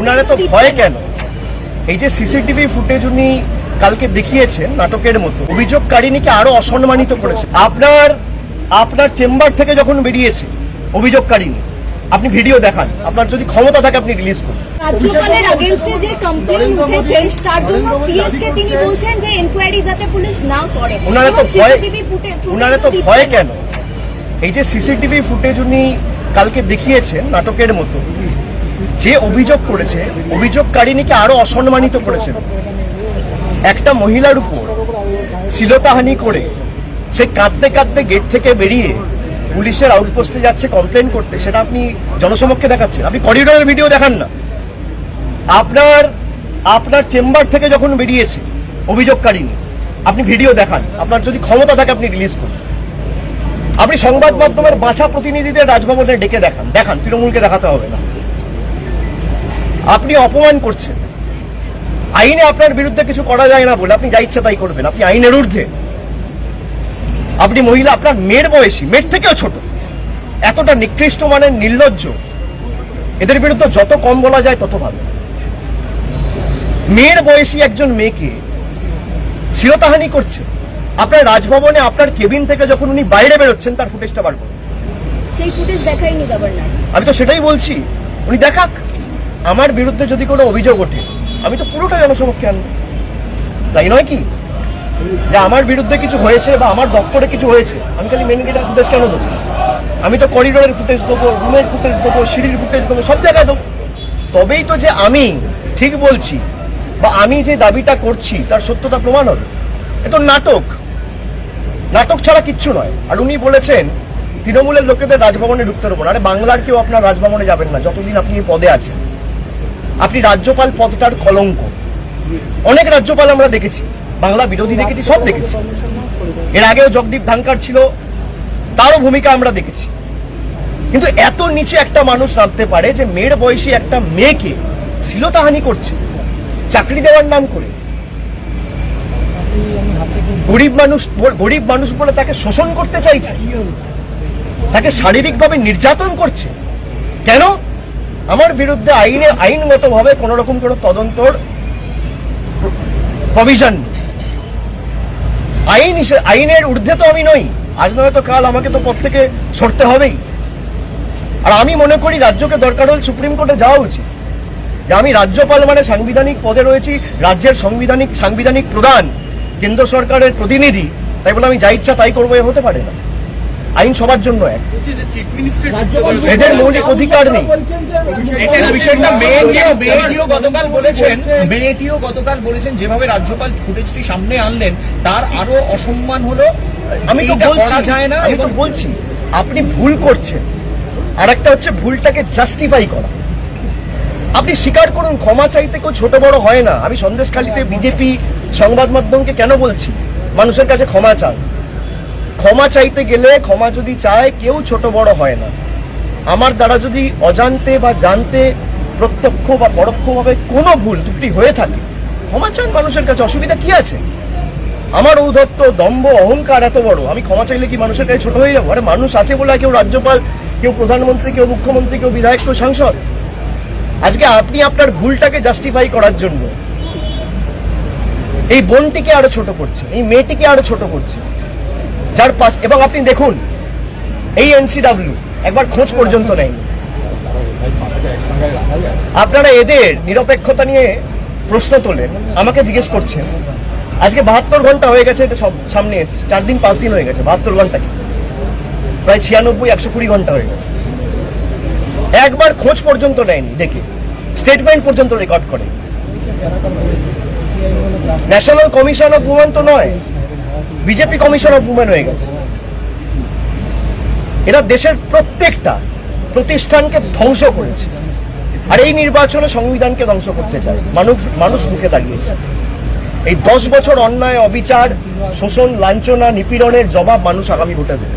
উনারা তো ভয় কেন? এই যে সিসিটিভি ফুটেজ উনি কালকে দেখিয়েছেন নাটকের মতো অভিযোগকারিনীকে আরও অসম্মানিত করেছে। আপনার আপনার চেম্বার থেকে যখন বেরিয়েছে অভিযোগকারিনী আপনি ভিডিও দেখান আপনার যদি ক্ষমতা থাকে আপনি রিলিজ করুন। রাজ্যপালের আগেনস্টে যে কমপ্লেন উঠেছে তার জন্য সিএস কে তিনি বলছেন যে এনকোয়ারি যাতে পুলিশ না করে। উনারা তো ভয় ফুটেজ তো ভয় কেন? এই যে সিসিটিভি ফুটেজ উনি কালকে দেখিয়েছেন নাটকের মতো যে অভিযোগ করেছে অভিযোগকারিনীকে আরও অসম্মানিত করেছে। একটা মহিলার উপর শ্লীলতাহানি করে সে কাঁদতে কাঁদতে গেট থেকে বেরিয়ে পুলিশের আউটপোস্টে যাচ্ছে কমপ্লেন করতে। সেটা আপনি জনসমক্ষে দেখাচ্ছেন। আপনি করিডোরের ভিডিও দেখান না। আপনার আপনার চেম্বার থেকে যখন বেরিয়েছে অভিযোগকারিনী আপনি ভিডিও দেখান। আপনার যদি ক্ষমতা থাকে, আপনি রিলিজ করুন। আপনি সংবাদ মাধ্যমের বাছা প্রতিনিধিদের রাজভবনে ডেকে দেখান। দেখান, তৃণমূলকে দেখাতে হবে না। আপনি অপমান করছেন। আইনে আপনার বিরুদ্ধে কিছু করা যায় না বলে আপনি যা ইচ্ছা তাই করবেন আপনি আইনের ঊর্ধ্বে। আপনি মহিলা আপনার মেয়ের বয়সী মেয়ের থেকেও ছোট। এতটা নিকৃষ্ট মানের নির্লজ্জ। এদের বিরুদ্ধে যত কম বলা যায় তত ভালো। মেয়ের বয়সী একজন মেয়েকে শিরতাহানি করছে। আপনার রাজভবনে আপনার কেবিন থেকে যখন উনি বাইরে বেরোচ্ছেন তার ফুটেজটা বার করুন। সেই ফুটেজ দেখায়নি গভর্নর আমি তো সেটাই বলছি। উনি দেখাক। আমার বিরুদ্ধে যদি কোনো অভিযোগ ওঠে, আমি তো পুরোটা জনসমক্ষে আনব। তাই নয় কি? যে আমার বিরুদ্ধে কিছু হয়েছে বা আমার দপ্তরে কিছু হয়েছে, আমি খালি মেন গেটের ফুটেজ কেন দেবো? আমি তো করিডোরের ফুটেজ দেবো রুমের ফুটেজ দেবো, সিঁড়ির ফুটেজ দেবো, সব জায়গায় দেবো। তবেই তো যে আমি ঠিক বলছি বা আমি যে দাবিটা করছি, তার সত্যতা প্রমাণ হবে। এ তো নাটক। নাটক ছাড়া কিচ্ছু নয়। আর উনি বলেছেন, তৃণমূলের লোকেদের রাজভবনে ঢুকতে দেবো না। আরে বাংলার কেউ আপনার রাজভবনে যাবেন না, যতদিন আপনি এই পদে আছেন। আপনি রাজ্যপাল পদটার কলঙ্ক। অনেক রাজ্যপাল আমরা দেখেছি, বাংলা বিরোধী দেখেছি, সব দেখেছি। এর আগেও জগদীপ ধানকার ছিল, তারও ভূমিকা আমরা দেখেছি। কিন্তু এত নিচে একটা মানুষ নামতে পারে যে মেয়ের বয়সী একটা মেয়েকে শ্লীলতাহানি করছে, চাকরি দেওয়ার নাম করে। গরিব মানুষ গরিব মানুষ বলে তাকে শোষণ করতে চাইছে, তাকে শারীরিকভাবে নির্যাতন করছে। কেন? আমার বিরুদ্ধে আইনে, আইনগতভাবে কোন রকম কোনো তদন্তর প্রভিশন আইন আইনের ঊর্ধ্বে তো আমি নই। আজ নয়তো কাল আমাকে তো পদ থেকে সরতে হবেই। আর আমি মনে করি রাজ্যকে দরকার হলে সুপ্রিম কোর্টে যাওয়া উচিত। যে আমি রাজ্যপাল মানে সাংবিধানিক পদে রয়েছি, রাজ্যের সাংবিধানিক সাংবিধানিক প্রধান, কেন্দ্র সরকারের প্রতিনিধি। তাই বলে আমি যা ইচ্ছা তাই করব, এ হতে পারে না। আইন সবার জন্য এক। এদের মৌলিক অধিকার নেই। এটার বিষয়টা মেয়েটিও মেয়েটিও গতকাল বলেছেন মেয়েটিও গতকাল বলেছেন যেভাবে রাজ্যপাল ফুটেজটি সামনে আনলেন তার আরও অসম্মান হলো। আমি তো বলছি যায় না আমি তো এবং বলছি আপনি ভুল করছেন। আর একটা হচ্ছে ভুলটাকে জাস্টিফাই করা। আপনি স্বীকার করুন ক্ষমা চাইতে কেউ ছোট বড় হয় না। আমি সন্দেশখালিতে বিজেপি সংবাদ মাধ্যমকে কেন বলছি? মানুষের কাছে ক্ষমা চান। ক্ষমা চাইতে গেলে ক্ষমা যদি চায়, কেউ ছোট বড় হয় না। আমার দ্বারা যদি অজান্তে বা জানতে, প্রত্যক্ষ বা পরোক্ষভাবে কোনো ভুল ত্রুটি হয়ে থাকে, ক্ষমা চান মানুষের কাছে, অসুবিধা কি আছে? আমার ঔদ্ধত্য, দম্ভ, অহংকার এত বড়, আমি ক্ষমা চাইলে কি মানুষের কাছে ছোট হয়ে যাব? আরে মানুষ আছে বলে কেউ রাজ্যপাল, কেউ প্রধানমন্ত্রী, কেউ মুখ্যমন্ত্রী, কেউ বিধায়ক, কেউ সাংসদ। আজকে আপনি আপনার ভুলটাকে জাস্টিফাই করার জন্য এই বোনটিকে আরও ছোট করছে, এই মেয়েটিকে আরও ছোট করছে। যার পাশ এবং আপনি দেখুন, এই এনসিডাব্লিউ একবার খোঁজ পর্যন্ত নেয়নি আপনারা এদের নিরপেক্ষতা নিয়ে প্রশ্ন তোলেন, আমাকে জিজ্ঞেস করছেন। আজকে বাহাত্তর ঘণ্টা হয়ে গেছে, এটা সব সামনে এসেছে। চার দিন পাঁচ দিন হয়ে গেছে, বাহাত্তর ঘণ্টা কি? প্রায় ছিয়ানব্বই, একশো কুড়ি ঘণ্টা হয়ে গেছে। একবার খোঁজ পর্যন্ত নেয়নি, দেখে। স্টেটমেন্ট পর্যন্ত রেকর্ড করে। ন্যাশনাল কমিশন অফ উমেন তো নয়। বিজেপি কমিশন অফ উমেন হয়ে গেছে। এরা দেশের প্রত্যেকটা প্রতিষ্ঠানকে ধ্বংস করেছে। আর এই নির্বাচনে সংবিধানকে ধ্বংস করতে চায়। মানুষ মানুষ মুখে দাঁড়িয়েছে। এই দশ বছর অন্যায়, অবিচার, শোষণ, লাঞ্ছনা, নিপীড়নের জবাব মানুষ আগামী ভোটে দেবে।